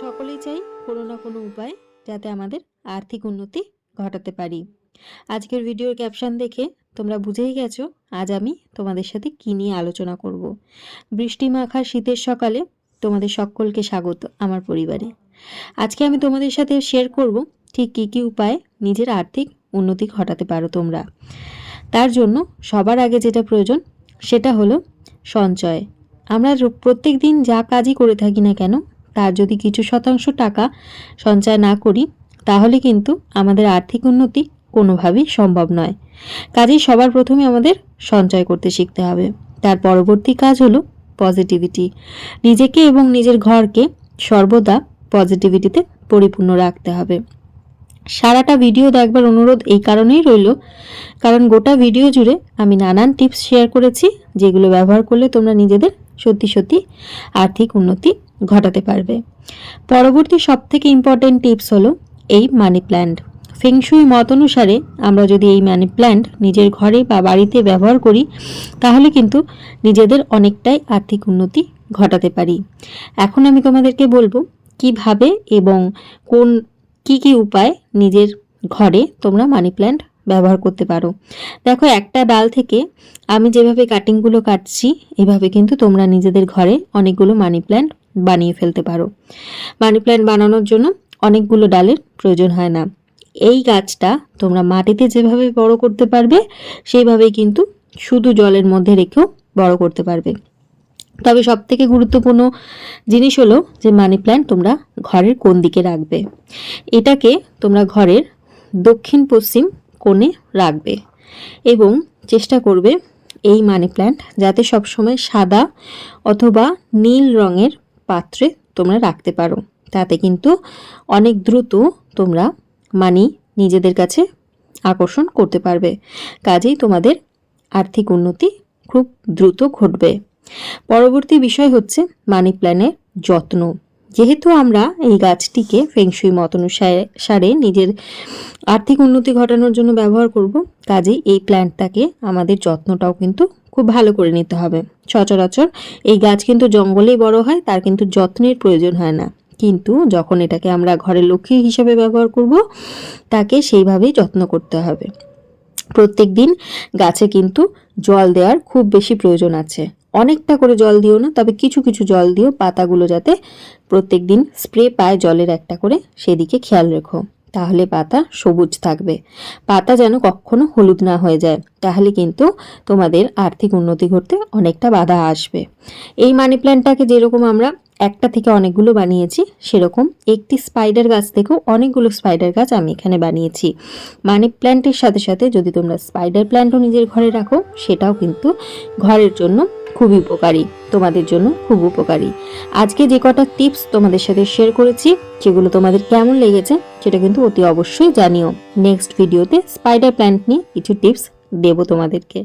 সকলেই চাই কোনো না কোনো উপায় যাতে আমাদের আর্থিক উন্নতি ঘটাতে পারি। আজকের ভিডিওর ক্যাপশন দেখে তোমরা বুঝেই গেছো আজ আমি তোমাদের সাথে কী নিয়ে আলোচনা করব। বৃষ্টি মাখা শীতের সকালে তোমাদের সকলকে স্বাগত আমার পরিবারে। আজকে আমি তোমাদের সাথে শেয়ার করব ঠিক কী কী উপায়ে নিজের আর্থিক উন্নতি ঘটাতে পারো তোমরা। তার জন্য সবার আগে যেটা প্রয়োজন সেটা হলো সঞ্চয়। আমরা প্রত্যেক দিন যা কাজই করে থাকি না কেন তার যদি কিছু শতাংশ টাকা সঞ্চয় না করি, তাহলে কিন্তু আমাদের আর্থিক উন্নতি কোনোভাবেই সম্ভব নয়। কাজেই সবার প্রথমে আমাদের সঞ্চয় করতে শিখতে হবে। তার পরবর্তী কাজ হলো পজিটিভিটি নিজেকে এবং নিজের ঘরকে সর্বদা পজিটিভিটিতে পরিপূর্ণ রাখতে হবে। সারাটা ভিডিও দেখবার অনুরোধ এই কারণেই রইল, কারণ গোটা ভিডিও জুড়ে আমি নানান টিপস শেয়ার করেছি, যেগুলো ব্যবহার করলে তোমরা নিজেদের সত্যি সত্যি আর্থিক উন্নতি ঘটাতে পারবে। পরবর্তী সব থেকে ইম্পর্টেন্ট টিপস হলো এই মানি প্ল্যান্ট ফেংশুই মত অনুসারে আমরা যদি এই মানি প্ল্যান্ট নিজের ঘরে বা বাড়িতে ব্যবহার করি, তাহলে কিন্তু নিজেদের অনেকটাই আর্থিক উন্নতি ঘটাতে পারি। এখন আমি তোমাদেরকে বলব কীভাবে এবং কোন কি কি উপায় নিজের ঘরে তোমরা মানি প্ল্যান্ট ব্যবহার করতে পারো। দেখো, একটা ডাল থেকে আমি যেভাবে কাটিংগুলো কাটছি, এভাবে কিন্তু তোমরা নিজেদের ঘরে অনেকগুলো মানি প্ল্যান্ট বানিয়ে ফেলতে পারো। মানি প্ল্যান্ট বানানোর জন্য অনেকগুলো ডালের প্রয়োজন হয় না। এই গাছটা তোমরা মাটিতে যেভাবে বড় করতে পারবে, সেইভাবেই কিন্তু শুধু জলের মধ্যে রেখেও বড় করতে পারবে। তবে সব থেকে গুরুত্বপূর্ণ জিনিস হলো যে মানি প্ল্যান্ট তোমরা ঘরের কোন দিকে রাখবে। এটাকে তোমরা ঘরের দক্ষিণ পশ্চিম কোণে রাখবে এবং চেষ্টা করবে এই মানি প্ল্যান্ট যাতে সবসময় সাদা অথবা নীল রঙের পাত্রে তোমরা রাখতে পারো। তাতে কিন্তু অনেক দ্রুত তোমরা মানি নিজেদের কাছে আকর্ষণ করতে পারবে। কাজেই তোমাদের আর্থিক উন্নতি খুব দ্রুত ঘটবে। পরবর্তী বিষয় হচ্ছে মানি প্ল্যানের যত্ন। যেহেতু আমরা এই গাছটিকে ফেংশুই মত অনুসারে নিজের আর্থিক উন্নতি ঘটানোর জন্য ব্যবহার করব। কাজেই এই প্ল্যান্টটাকে আমাদের যত্নটাও কিন্তু খুব ভালো করে নিতে হবে। সচরাচর এই গাছ কিন্তু জঙ্গলেই বড় হয়, তার কিন্তু যত্নের প্রয়োজন হয় না। কিন্তু যখন এটাকে আমরা ঘরের লক্ষ্মী হিসেবে ব্যবহার করব, তাকে সেইভাবেই যত্ন করতে হবে। প্রত্যেক দিন গাছে কিন্তু জল দেওয়ার খুব বেশি প্রয়োজন আছে। অনেকটা করে জল দিও না, তবে কিছু কিছু জল দিও, পাতাগুলো যাতে প্রত্যেক দিন স্প্রে পায় জলের একটা করে, সেদিকে খেয়াল রেখো। তাহলে পাতা সবুজ থাকবে। পাতা যেন কখনো হলুদ না হয়ে যায়, তাহলে কিন্তু তোমাদের আর্থিক উন্নতি করতে অনেকটা বাধা আসবে। এই মানি প্ল্যান্টটাকে যেরকম আমরা একটা থেকে অনেকগুলো বানিয়েছি, সেরকম একটি স্পাইডার গাছ থেকেও অনেকগুলো স্পাইডার গাছ আমি এখানে বানিয়েছি। মানি প্ল্যান্টের সাথে সাথে যদি তোমরা স্পাইডার প্ল্যান্টও নিজের ঘরে রাখো, সেটাও কিন্তু ঘরের জন্য খুবই উপকারী, তোমাদের জন্য খুব উপকারী। আজকে যে কটা টিপস তোমাদের সাথে শেয়ার করেছি সেগুলো তোমাদের কেমন লেগেছে, সেটা কিন্তু অতি অবশ্যই জানিও। নেক্সট ভিডিওতে স্পাইডার প্ল্যান্ট নিয়ে কিছু টিপস দেব তোমাদেরকে।